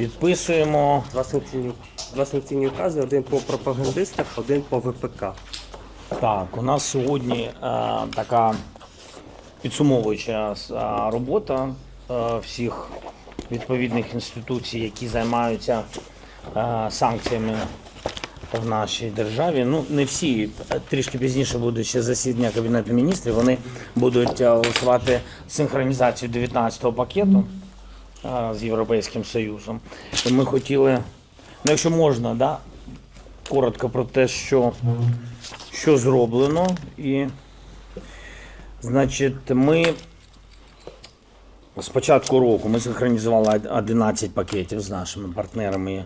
Підписуємо. Два санкційні, два санкційні укази, один по пропагандистах, один по ВПК. Так, у нас сьогодні е, така підсумовуюча е, робота е, всіх відповідних інституцій, які займаються е, санкціями в нашій державі. Ну, не всі, трішки пізніше буде ще засідання Кабінету міністрів. Вони будуть е, голосувати синхронізацію 19-го пакету з Європейським Союзом. Ми хотіли, ну якщо можна, да, коротко про те, що що зроблено. І, значить, ми з початку року ми синхронізували 11 пакетів з нашими партнерами,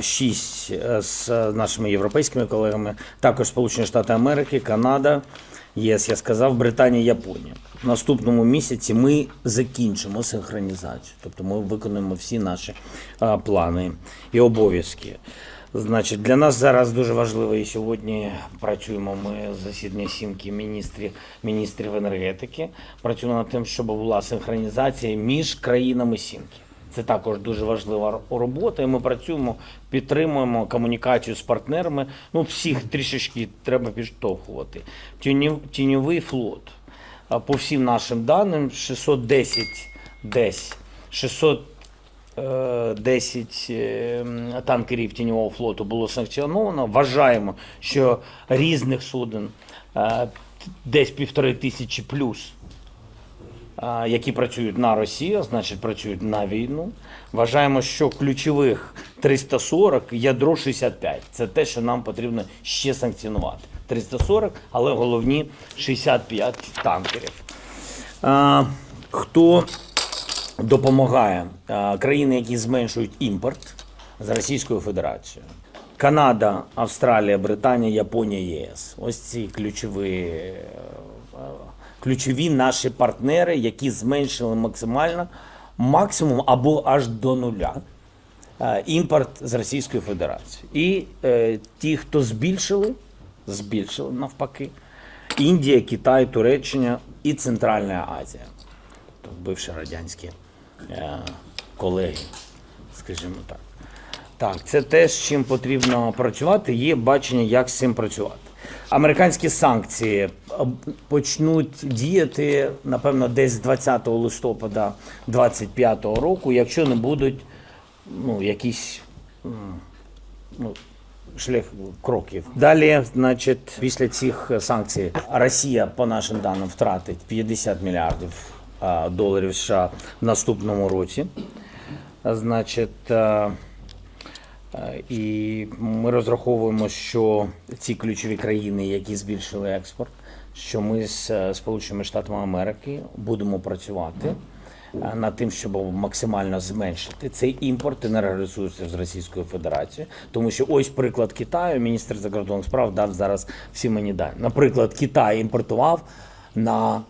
6 з нашими європейськими колегами, також Сполучені Штати Америки, Канада, ЄС, я сказав, Британія, Японія. В наступному місяці ми закінчимо синхронізацію, тобто ми виконуємо всі наші а, плани і обов'язки. Значить, для нас зараз дуже важливо і сьогодні працюємо ми засідання сімки міністрів, міністрів енергетики. Працюємо над тим, щоб була синхронізація між країнами сімки. Це також дуже важлива робота. І ми працюємо, підтримуємо комунікацію з партнерами. Ну, всіх трішечки треба підштовхувати. Тіньов- Тіньовий флот. По всім нашим даним 610 десь 600 Е, 10 е, танкерів тіньового флоту було санкціоновано. Вважаємо, що різних суден е, десь півтори тисячі плюс, які працюють на Росію, значить працюють на війну. Вважаємо, що ключових 340, ядро 65. Це те, що нам потрібно ще санкціонувати. 340, але головні 65 танкерів. Хто допомагає країни, які зменшують імпорт з Російською Федерацією. Канада, Австралія, Британія, Японія, ЄС. Ось ці ключові, е, ключові наші партнери, які зменшили максимально максимум або аж до нуля е, імпорт з Російської Федерації. І е, ті, хто збільшили, збільшили навпаки. Індія, Китай, Туреччина і Центральна Азія так, бивші радянські е, колеги, скажімо так. Так, це те, з чим потрібно працювати. Є бачення, як з цим працювати. Американські санкції е, почнуть діяти, напевно, десь 20 листопада 2025 року, якщо не будуть ну, якісь ну, шлях кроків. Далі, значить, після цих санкцій Росія, по нашим даним, втратить 50 мільярдів доларів США в наступному році. Значить, а, і ми розраховуємо, що ці ключові країни, які збільшили експорт, що ми з е, Сполученими Штатами Америки будемо працювати е, над тим, щоб максимально зменшити цей імпорт енергоресурсів з Російської Федерації. Тому що ось приклад Китаю, міністр закордонних справ дав зараз всі мені дані. Наприклад, Китай імпортував на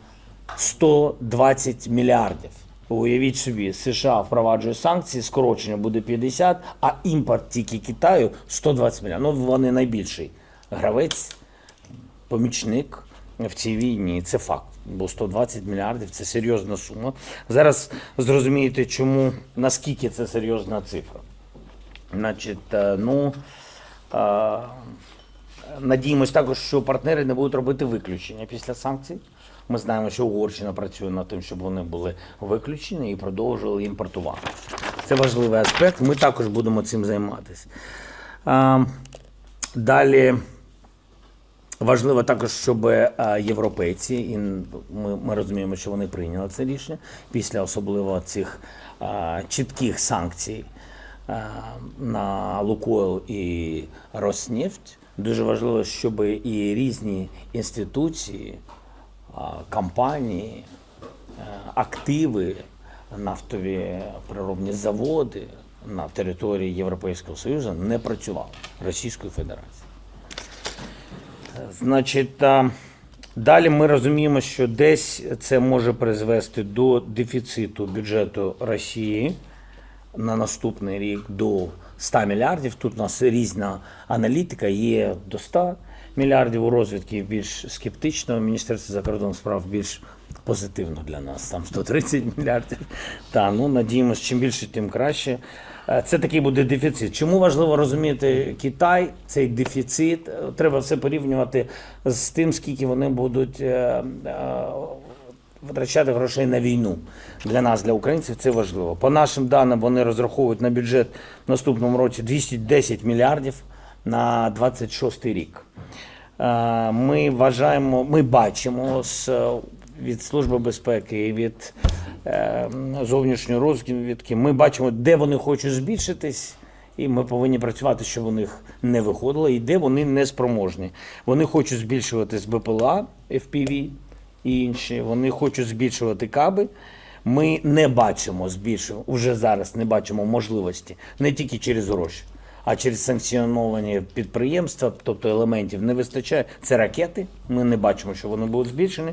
120 мільярдів. Уявіть собі, США впроваджує санкції, скорочення буде 50, а імпорт тільки Китаю 120 мільярдів. Ну, вони найбільший гравець, помічник в цій війні. Це факт. Бо 120 мільярдів це серйозна сума. Зараз зрозумієте, чому наскільки це серйозна цифра. Значить, е, ну е, надіємось також, що партнери не будуть робити виключення після санкцій. Ми знаємо, що Угорщина працює над тим, щоб вони були виключені і продовжували імпортувати. Це важливий аспект. Ми також будемо цим займатися. Далі. Важливо також, щоб е, європейці, і ми, ми розуміємо, що вони прийняли це рішення після особливо цих чітких санкцій на Лукойл і Роснефть. Дуже важливо, щоб і різні інституції, компанії, е, активи, нафтові природні заводи на території Європейського Союзу не працювали Російської Федерації. Значить, далі ми розуміємо, що десь це може призвести до дефіциту бюджету Росії на наступний рік до 100 мільярдів. Тут у нас різна аналітика, є до 100, мільярдів у розвідки більш скептично. Міністерство закордонних справ більш позитивно для нас. Там 130 мільярдів. Та ну надіємось, чим більше, тим краще. Е, Це такий буде дефіцит. Чому важливо розуміти Китай? Цей дефіцит Е, треба все порівнювати з тим, скільки вони будуть е, витрачати грошей на війну. Для нас, для українців, це важливо. По нашим даним, вони розраховують на бюджет в наступному році 210 мільярдів на 26 рік. Е, Ми вважаємо, ми бачимо з, від Служби безпеки і від е, зовнішньої розвідки, ми бачимо, де вони хочуть збільшитись. І ми повинні працювати, щоб у них не виходило, і де вони не спроможні. Вони хочуть збільшувати з БПЛА, FPV і інші. Вони хочуть збільшувати каби. Ми не бачимо збільшення, вже зараз не бачимо можливості не тільки через гроші, а через санкціоновані підприємства, тобто елементів не вистачає. Це ракети. Ми не бачимо, що вони будуть збільшені.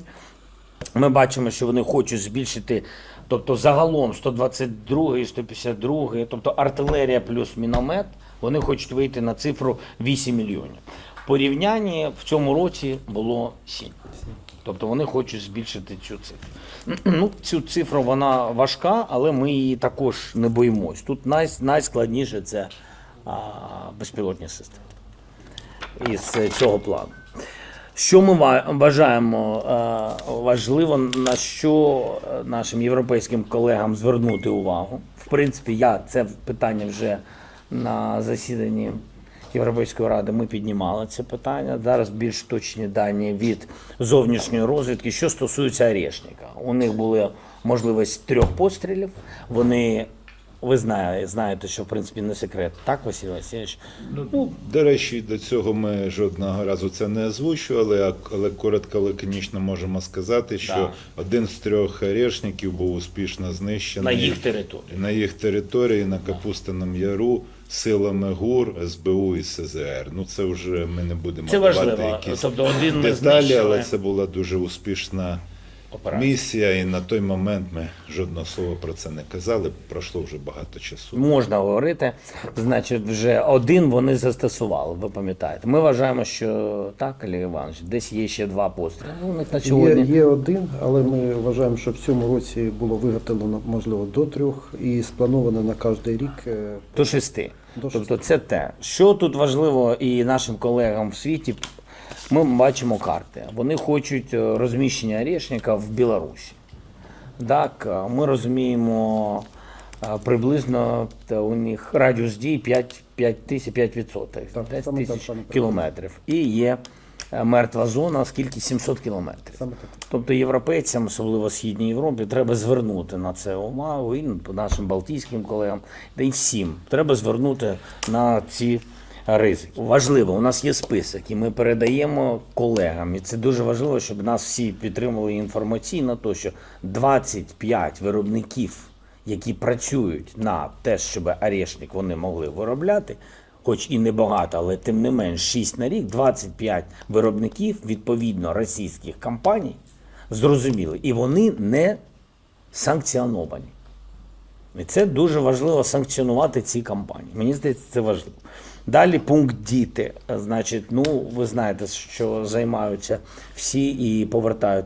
Ми бачимо, що вони хочуть збільшити, тобто загалом 122, 152, тобто артилерія плюс міномет, вони хочуть вийти на цифру 8 мільйонів. В порівнянні в цьому році було 7. Тобто вони хочуть збільшити цю цифру. Ну, цю цифру вона важка, але ми її також не боїмось. Тут най, найскладніше це безпілотні системи із цього плану. Що ми вважаємо е, важливо, на що е, нашим європейським колегам звернути увагу? В принципі, я це питання вже на засіданні Європейської ради ми піднімали це питання. Зараз більш точні дані від зовнішньої розвідки. Що стосується Орешника, у них була можливість трьох пострілів. Вони ви знаєте, знаєте, що в принципі не секрет. Так, Василь Васильович? Ну, до речі, до цього ми жодного разу це не озвучували, а- але коротко лаконічно можемо сказати, що Так. один з трьох орешників був успішно знищений На їх території. на їх території на Капустиному Яру силами ГУР, СБУ і СЗР. Ну це вже ми не будемо Це давати важливо. якісь Тобто один деталі, але це була дуже успішна Операція. місія, і на той момент ми жодного слова про це не казали. Пройшло вже багато часу. Можна говорити, значить, вже один вони застосували, ви пам'ятаєте. Ми вважаємо, що так, Олег Іванович, десь є ще два постріли. Ну, У них на Є, сьогодні. є один, але ми вважаємо, що в цьому році було виготовлено можливо до трьох і сплановано на кожний рік. е, До шести. До тобто це те. Що тут важливо і нашим колегам в світі, ми бачимо карти. Вони хочуть е, розміщення орешника в Білорусі. Так, е, ми розуміємо е, приблизно у них радіус дій 5, 5 тисяч 5 відсотків, Так, 5 тисяч кілометрів. І є мертва зона, скільки 700 кілометрів. Тобто європейцям, особливо Східній Європі, треба звернути на це увагу і нашим балтійським колегам, та й всім. Треба звернути на ці ризики. Важливо, у нас є список, і ми передаємо колегам. І це дуже важливо, щоб нас всі підтримали інформаційно, то що 25 виробників, які працюють на те, щоб орешник вони могли виробляти. Хоч і небагато, але тим не менш 6 на рік, 25 виробників, відповідно російських компаній, зрозуміли, і вони не санкціоновані. І це дуже важливо санкціонувати ці компанії. Мені здається, це важливо. Далі пункт діти. Значить, ну ви знаєте, що займаються всі і повертають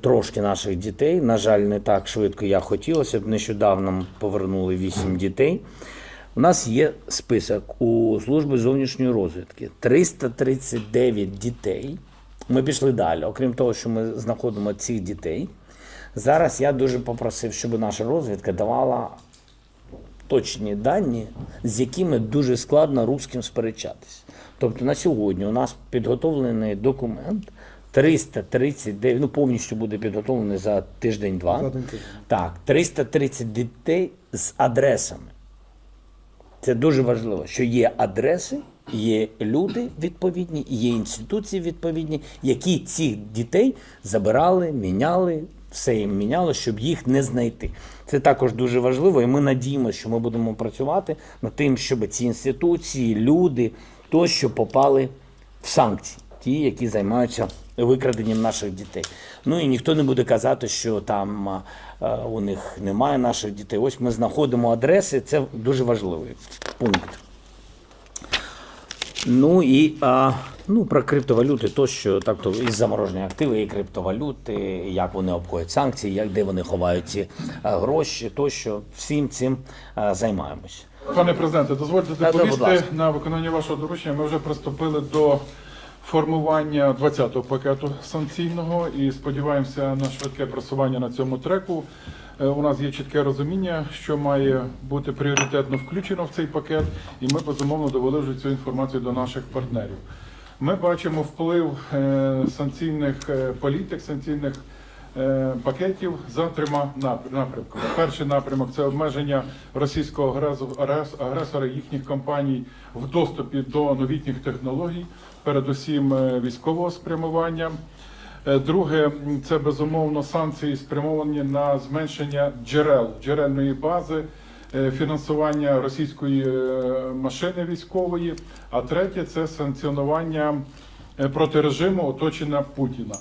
трошки наших дітей. На жаль, не так швидко я хотілося б. Нещодавно повернули 8 дітей. У нас є список у служби зовнішньої розвідки 339 дітей. Ми пішли далі. Окрім того, що ми знаходимо цих дітей. Зараз я дуже попросив, щоб наша розвідка давала точні дані, з якими дуже складно русським сперечатись. Тобто на сьогодні у нас підготовлений документ 339, ну повністю буде підготовлений за тиждень-два. Так, 330 дітей з адресами. Це дуже важливо, що є адреси, є люди відповідні, є інституції відповідні, які цих дітей забирали, міняли, все їм міняло, щоб їх не знайти. Це також дуже важливо, і ми надіємося, що ми будемо працювати над тим, щоб ці інституції, люди тощо попали в санкції, ті, які займаються викраденням наших дітей. Ну і ніхто не буде казати, що там у них немає наших дітей. Ось ми знаходимо адреси, це дуже важливий пункт. Ну і а, ну, про криптовалюти, тощо, так то і заморожені активи, і криптовалюти, як вони обходять санкції, як де вони ховають ці а, гроші, тощо всім цим а, займаємось. Пане президенте, дозвольте та, доповісти на виконання вашого доручення. Ми вже приступили до формування 20-го пакету санкційного і сподіваємося на швидке просування на цьому треку. Е, У нас є чітке розуміння, що має бути пріоритетно включено в цей пакет, і ми безумовно довели вже цю інформацію до наших партнерів. Ми бачимо вплив е, санкційних е, політик, санкційних пакетів за трьома напрямками. Перший напрямок це обмеження російського агресора їхніх компаній в доступі до новітніх технологій, передусім е, військового спрямування. Е, Друге, це безумовно санкції спрямовані на зменшення джерел джерельної бази, е, фінансування російської е, машини військової. А третє це санкціонування е, проти режиму оточення Путіна.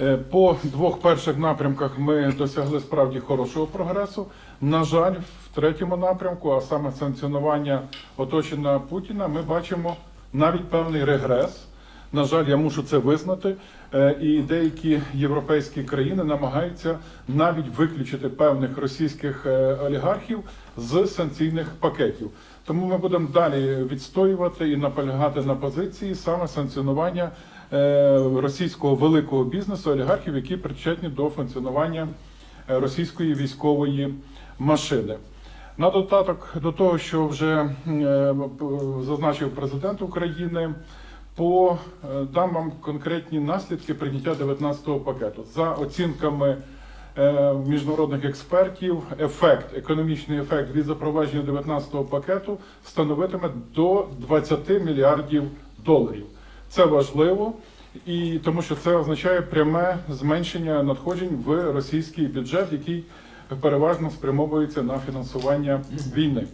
Е, По двох перших напрямках ми досягли справді хорошого прогресу. На жаль, в третьому напрямку, а саме санкціонування оточення Путіна, ми бачимо навіть певний регрес. На жаль, я мушу це визнати. Е, І деякі європейські країни намагаються навіть виключити певних російських е, олігархів з санкційних пакетів. Тому ми будемо далі відстоювати і наполягати на позиції саме санкціонування російського великого бізнесу, олігархів, які причетні до функціонування е, російської військової машини. На додаток до того, що вже е, зазначив президент України, по е, дам вам конкретні наслідки прийняття 19-го пакету за оцінками е, міжнародних експертів. Ефект, економічний ефект від запровадження 19-го пакету становитиме до 20 мільярдів доларів. Це важливо. І тому що це означає пряме зменшення надходжень в російський бюджет, який переважно спрямовується на фінансування війни.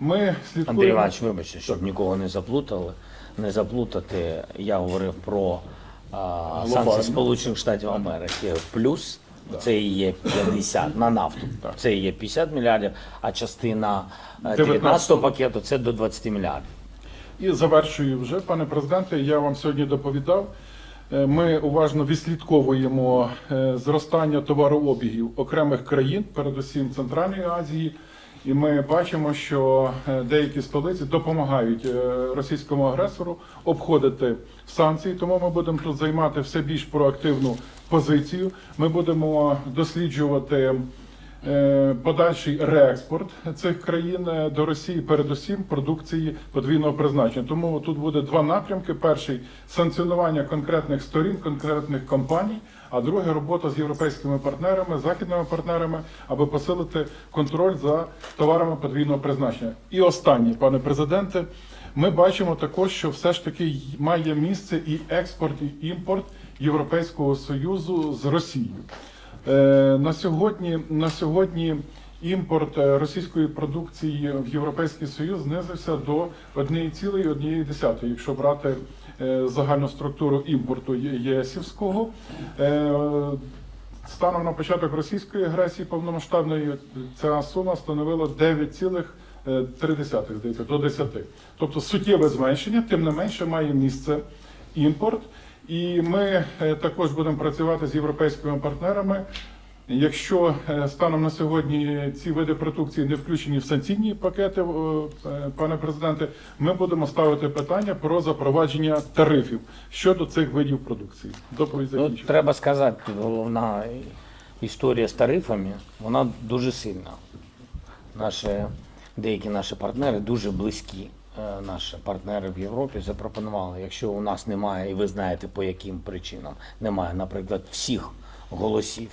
Ми слідкуємо. Андрій Іванович, вибачте, щоб нікого не заплутали, не заплутати. Я говорив про а, санкції Сполучених Штатів Америки плюс. Це і є 50 на нафту. Це і є 50 мільярдів, а частина е, 19 пакету це до 20 мільярдів. І завершую вже, пане президенте. Я вам сьогодні доповідав. Е, Ми уважно відслідковуємо е, зростання товарообігів окремих країн, передусім Центральної Азії. І ми бачимо, що е, деякі столиці допомагають російському агресору обходити санкції. Тому ми будемо тут займати все більш проактивну позицію. Ми будемо досліджувати подальший реекспорт цих країн е, до Росії, передусім продукції подвійного призначення. Тому тут буде два напрямки: перший санкціонування конкретних сторін, конкретних компаній. А друге робота з європейськими партнерами, західними партнерами, аби посилити контроль за товарами подвійного призначення. І останнє, пане президенте, ми бачимо також, що все ж таки має місце і експорт, і імпорт Європейського союзу з Росією. Е, На сьогодні, на сьогодні імпорт е, російської продукції в Європейський Союз знизився до 1,1, якщо брати е, загальну структуру імпорту ЄСівського. Станом на початок російської агресії повномасштабної ця сума становила 9,3 здається, до 10. Тобто суттєве зменшення, тим не менше має місце імпорт. І ми е, також будемо працювати з європейськими партнерами. Якщо е, станом на сьогодні ці види продукції не включені в санкційні пакети, е, пане президенте, ми будемо ставити питання про запровадження тарифів щодо цих видів продукції. Доповідь Ну, треба сказати, головна історія з тарифами, вона дуже сильна. Наші, деякі наші партнери дуже близькі. Е, Наші партнери в Європі запропонували, якщо у нас немає, і ви знаєте по яким причинам, немає, наприклад, всіх голосів,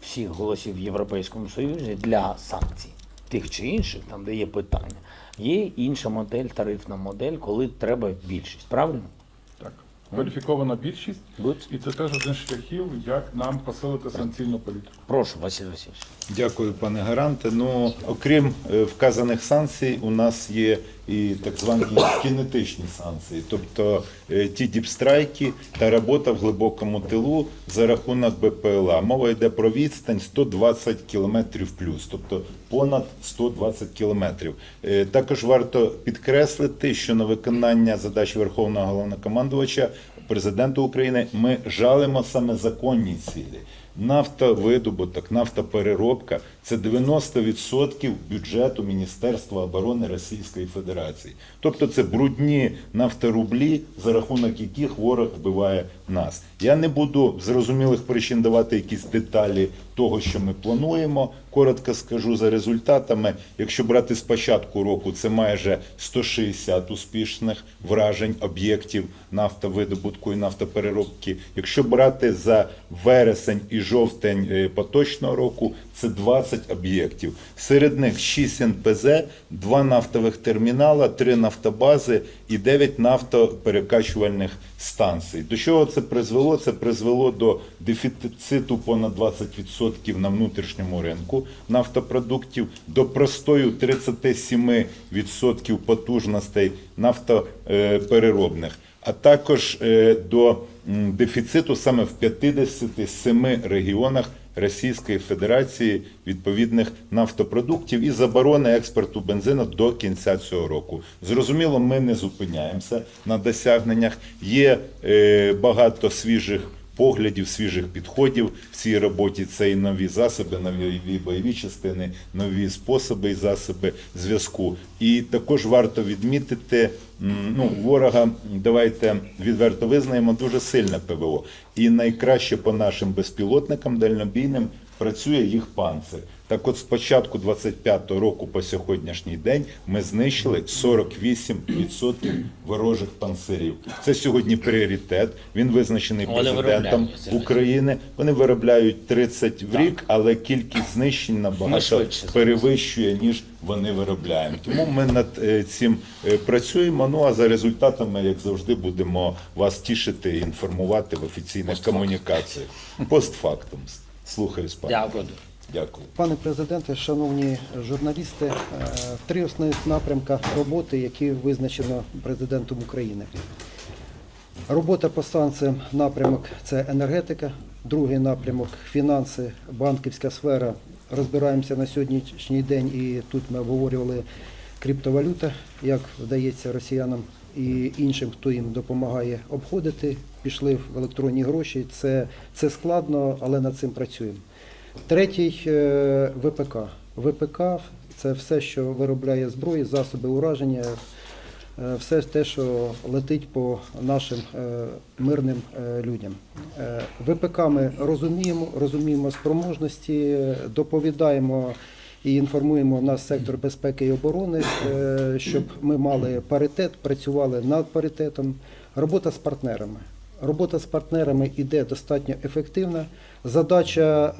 всіх голосів в Європейському Союзі для санкцій, тих чи інших, там де є питання. Є інша модель, тарифна модель, коли треба більшість. Правильно? Так, кваліфікована більшість, Good. і це теж один з шляхів, як нам посилити санкційну політику. Прошу, Василь Васильович. Дякую, пане Гаранте. Ну, окрім е, вказаних санкцій, у нас є і так звані кінетичні санкції, тобто е, ті діпстрайки та робота в глибокому тилу за рахунок БПЛА. Мова йде про відстань 120 кілометрів плюс, тобто понад 120 кілометрів. Е, Також варто підкреслити, що на виконання задач Верховного головнокомандувача президента України ми жалимо саме законні цілі. Нафтовидобуток, нафтопереробка це 90% бюджету Міністерства оборони Російської Федерації. Тобто це брудні нафторублі, за рахунок яких ворог вбиває нас. Я не буду зрозумілих причин давати якісь деталі того, що ми плануємо. Коротко скажу за результатами. Якщо брати з початку року, це майже 160 успішних вражень об'єктів нафтовидобутку і нафтопереробки. Якщо брати за вересень і жовтень е, поточного року, це 20 об'єктів. Серед них 6 НПЗ, 2 нафтових термінала, 3 нафтобази і 9 нафтоперекачувальних станцій. До чого це призвело? Це призвело до дефіциту понад 20% на внутрішньому ринку нафтопродуктів, до простою 37% потужностей нафтопереробних, а також е, до дефіциту саме в 57 регіонах Російської Федерації відповідних нафтопродуктів і заборони експорту бензину до кінця цього року. Зрозуміло, ми не зупиняємося на досягненнях. Є е, багато свіжих поглядів, свіжих підходів в цій роботі. Це і нові засоби, нові бойові частини, нові способи і засоби зв'язку. І також варто відмітити, ну, ворога, давайте відверто визнаємо, дуже сильне ПВО. І найкраще по нашим безпілотникам дальнобійним працює їх панцир. Так от з початку 25-го року по сьогоднішній день ми знищили 48% ворожих панцирів. Це сьогодні пріоритет. Він визначений президентом. України. Вони виробляють 30 в рік, але кількість знищень набагато перевищує, ніж вони виробляють. Тому ми над е, цим е, працюємо. Ну а за результатами, як завжди, будемо вас тішити і інформувати в офіційних комунікаціях. Постфактум. Слухаю пане. Дякую. Дякую. Пане президенте, шановні журналісти, е, три основних напрямка роботи, які визначено президентом України. Робота по санкціям напрямок це енергетика, другий напрямок фінанси, банківська сфера. Розбираємося на сьогоднішній день, і тут ми обговорювали криптовалюта, як вдається росіянам і іншим, хто їм допомагає обходити. Пішли в електронні гроші. Це, це складно, але над цим працюємо. Третій е, ВПК. ВПК це все, що виробляє зброї, засоби ураження, е, все те, що летить по нашим е, мирним людям. ВПК ми розуміємо, розуміємо спроможності, доповідаємо і інформуємо наш сектор безпеки і оборони, щоб ми мали паритет, працювали над паритетом. Робота з партнерами. Робота з партнерами йде достатньо ефективна. Задача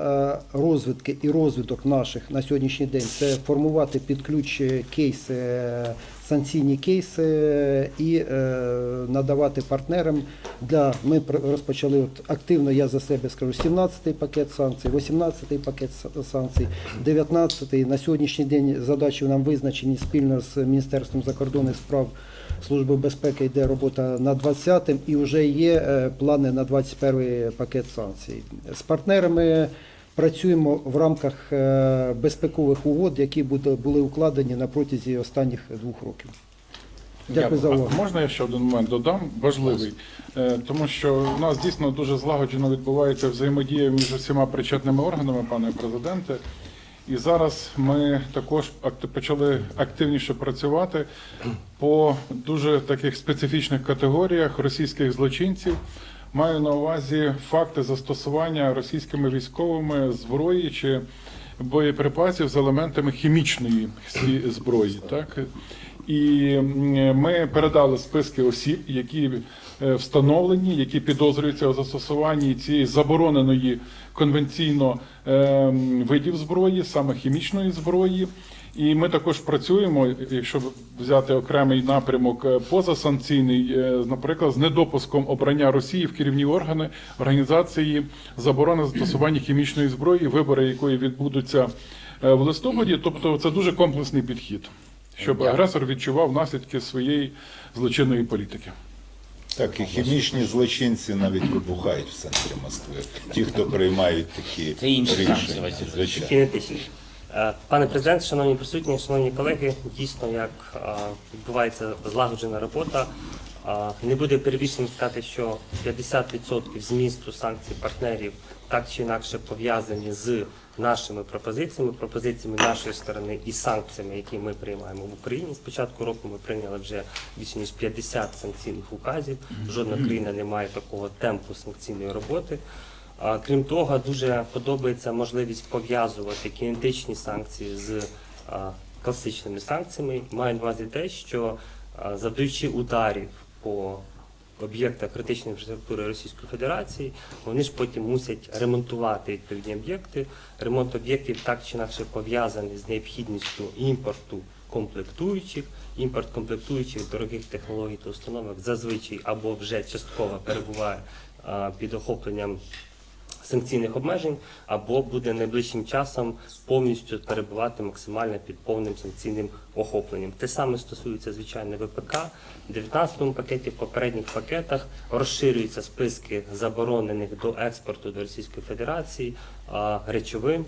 е, розвідки і розвиток наших на сьогоднішній день це формувати під ключ кейси, е, санкційні кейси е, і е, надавати партнерам. Для ми розпочали от активно. Я за себе скажу 17-й пакет санкцій, 18-й пакет санкцій, 19-й. На сьогоднішній день задачі нам визначені спільно з Міністерством закордонних справ. Служби безпеки йде робота над 20-м і вже є е, плани на 21-й пакет санкцій. З партнерами працюємо в рамках е, безпекових угод, які були укладені на протязі останніх двох років. Дякую за увагу. Можна я ще один момент додам, важливий, Е, тому що у нас дійсно дуже злагоджено відбувається взаємодія між усіма причетними органами, пане президенте. І зараз ми також почали активніше працювати по дуже таких специфічних категоріях російських злочинців. Маю на увазі факти застосування російськими військовими зброї чи боєприпасів з елементами хімічної зброї. Так? І ми передали списки осіб, які е, встановлені, які підозрюються у застосуванні цієї забороненої конвенційно е, видів зброї, саме хімічної зброї. І ми також працюємо, якщо взяти окремий напрямок е, позасанкційний, е, наприклад, з недопуском обрання Росії в керівні органи організації заборони застосування хімічної зброї, вибори якої відбудуться е, в листопаді. Тобто, це дуже комплексний підхід. Щоб агресор відчував наслідки своєї злочинної політики. Так, і хімічні злочинці навіть вибухають в центрі Москви. Ті, хто приймають такі Це інші рішення. Звичайно. Кінетичні. Е, Пане президент, шановні присутні, шановні колеги, дійсно, як е, відбувається злагоджена робота. Е, Не буде перебільшенням сказати, що 50% змісту санкцій партнерів так чи інакше пов'язані з нашими пропозиціями, пропозиціями нашої сторони і санкціями, які ми приймаємо в Україні. З початку року ми прийняли вже більше ніж 50 санкційних указів. Жодна країна не має такого темпу санкційної роботи. Крім того, дуже подобається можливість пов'язувати кінетичні санкції з класичними санкціями. Маю на увазі те, що завдаючи ударів по об'єктах критичної інфраструктури Російської Федерації, вони ж потім мусять ремонтувати відповідні об'єкти. Ремонт об'єктів так чи інакше пов'язаний з необхідністю імпорту комплектуючих. Імпорт комплектуючих дорогих технологій та установок зазвичай або вже частково перебуває під охопленням санкційних обмежень, або буде найближчим часом повністю перебувати максимально під повним санкційним охопленням. Те саме стосується звичайно ВПК. В 19 пакеті, в попередніх пакетах розширюються списки заборонених до експорту до Російської Федерації речовин,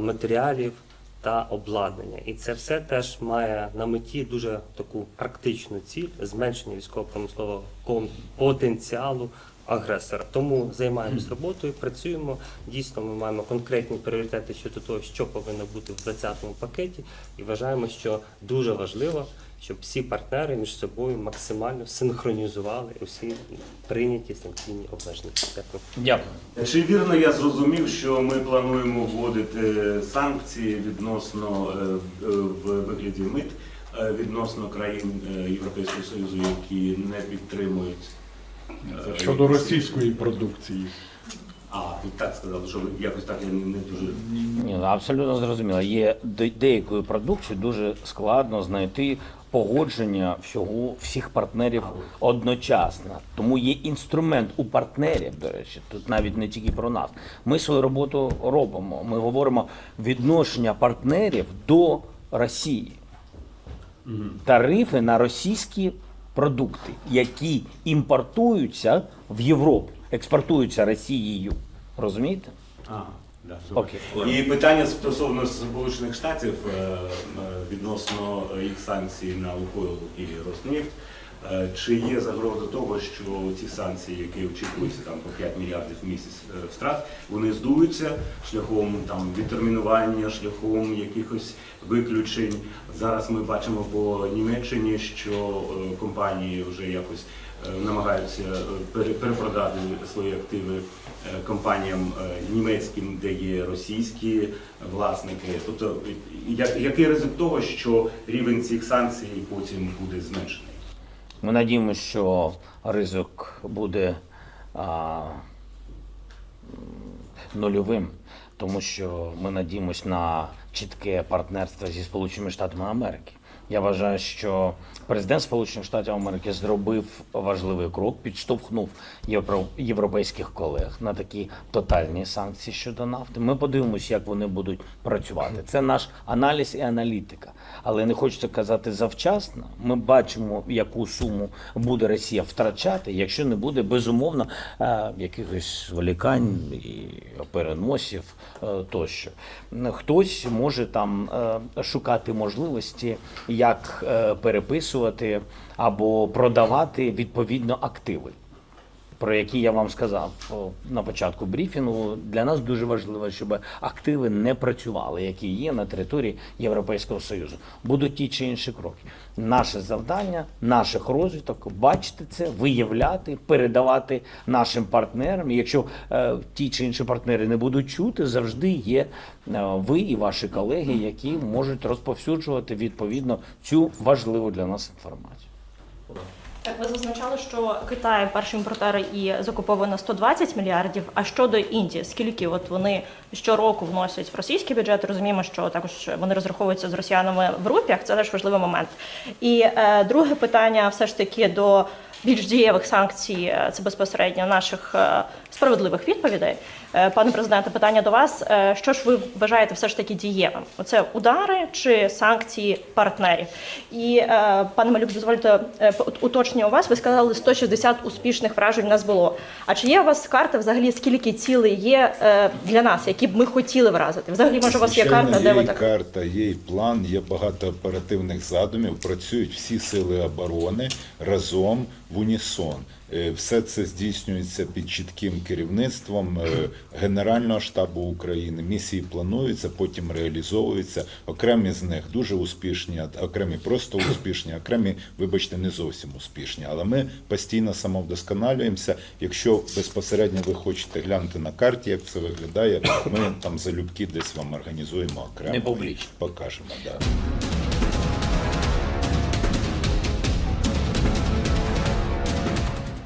матеріалів та обладнання. І це все теж має на меті дуже таку практичну ціль зменшення військово-промислового потенціалу агресора. Тому займаємось роботою, працюємо. Дійсно, ми маємо конкретні пріоритети щодо того, що повинно бути в 20-му пакеті, і вважаємо, що дуже важливо, щоб всі партнери між собою максимально синхронізували усі прийняті санкційні обмеження. Дякую. Дякую. Чи вірно я зрозумів, що ми плануємо вводити санкції відносно е, е, в вигляді мит е, відносно країн е, Європейського Союзу, які не підтримують е, Щодо російської продукції. А, ви так сказали, що якось так я не, дуже Ні, ну, абсолютно зрозуміло. Є де- деякої продукції дуже складно знайти погодження всього всіх партнерів одночасно. Тому є інструмент у партнерів, до речі, тут навіть не тільки про нас. Ми свою роботу робимо. Ми говоримо відношення партнерів до Росії. Тарифи на російські продукти, які імпортуються в Європу, експортуються Росією. Розумієте? А, да. Окей. І питання стосовно Сполучених Штатів е, е, відносно їх санкцій на Лукойл і Роснефть. Е, Чи є загроза того, що ці санкції, які очікуються там по 5 мільярдів в місяць е, втрат, вони здуються шляхом там відтермінування, шляхом якихось виключень. Зараз ми бачимо по Німеччині, що е, компанії вже якось намагаються перепродати свої активи компаніям німецьким, де є російські власники. Тобто, який ризик того, що рівень цих санкцій потім буде зменшений? Ми надіємося, що ризик буде а, нульовим, тому що ми надіємося на чітке партнерство зі Сполученими Штатами Америки. Я вважаю, що президент Сполучених Штатів Америки зробив важливий крок, підштовхнув євро- європейських колег на такі тотальні санкції щодо нафти. Ми подивимося, як вони будуть працювати. Це наш аналіз і аналітика. Але не хочеться казати завчасно. Ми бачимо, яку суму буде Росія втрачати, якщо не буде безумовно е, якихось зволікань і переносів е, тощо. Хтось може там е, шукати можливості, як е, переписувати або продавати відповідно активи про які я вам сказав на початку брифінгу, для нас дуже важливо, щоб активи не працювали, які є на території Європейського Союзу. Будуть ті чи інші кроки. Наше завдання, наших розвиток бачити це, виявляти, передавати нашим партнерам. Якщо е, ті чи інші партнери не будуть чути, завжди є е, ви і ваші колеги, які можуть розповсюджувати відповідно цю важливу для нас інформацію. Так, ви зазначали, що Китай перший імпортер і закуповано на 120 мільярдів. А щодо Індії, скільки от вони щороку вносять в російський бюджет? Розуміємо, що також вони розраховуються з росіянами в рупіях. Це теж важливий момент. І е, друге питання, все ж таки, до більш дієвих санкцій, е, це безпосередньо наших е, справедливих відповідей. Е, Пане президенте, питання до вас. Е, Що ж ви вважаєте все ж таки дієвим? Оце удари чи санкції партнерів? І е, пане Малюк, дозвольте е, у вас. Ви сказали 160 успішних вражень в нас було. А чи є у вас карта взагалі скільки цілей є для нас, які б ми хотіли вразити? Взагалі, може, у вас є карта, де ви так карта, є і план, є багато оперативних задумів. Працюють всі сили оборони разом в унісон. Е, Все це здійснюється під чітким керівництвом е, Генерального штабу України. Місії плануються, потім реалізовуються. Окремі з них дуже успішні, окремі просто успішні, окремі, вибачте, не зовсім успішні. Але ми постійно самовдосконалюємося. Якщо безпосередньо ви хочете глянути на карті, як це виглядає, ми там залюбки десь вам організуємо окремо. Не публічно. Покажемо. Да.